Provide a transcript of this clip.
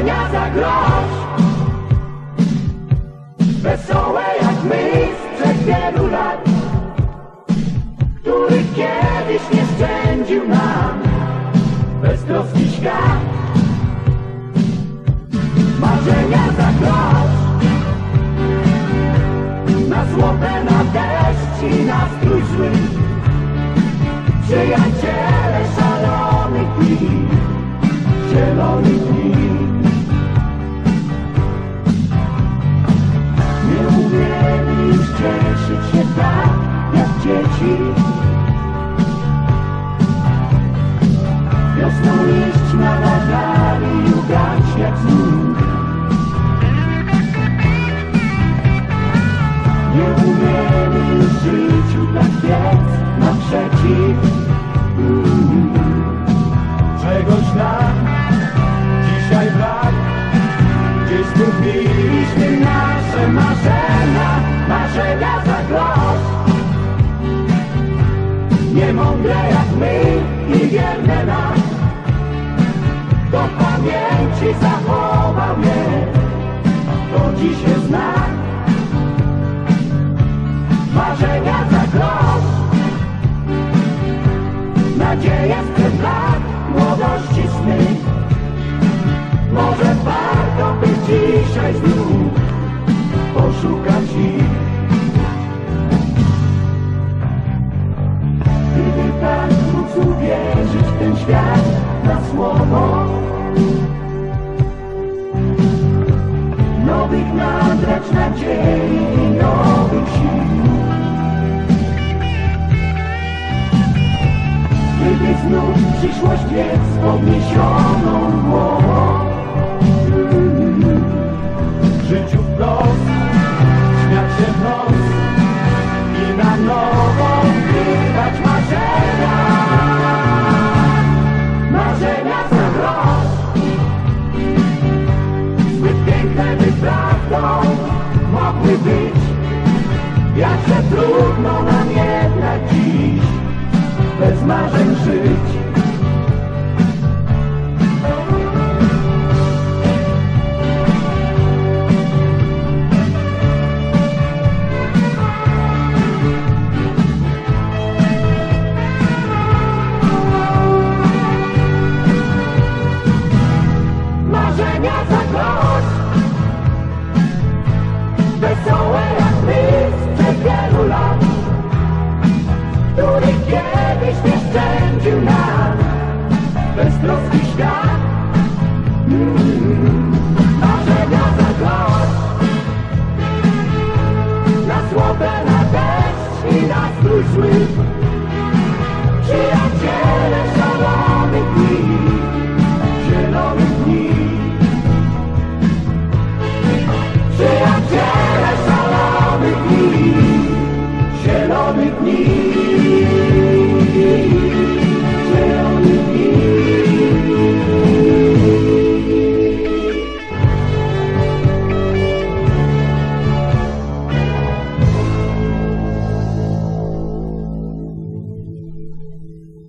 marzenia za grosz. Wesołe jak my sprzed wielu lat Który kiedyś nie szczędził nam Beztroski świat. Marzenia Nadzieja sprzed lat Młodości sny Może warto by dzisiaj znów Poszukać ich. Gdyby tak móc uwierzyć w ten świat na słowo. Nowych nabrać nadziei nowych przyszłość biec z podniesioną głową W życiu śmiać się w I na nowo grywać marzenia. Marzenia za grosz Zbyt piękne by prawdą mogły być. Jakże trudno nam jednak dziś bez marzeń sweet.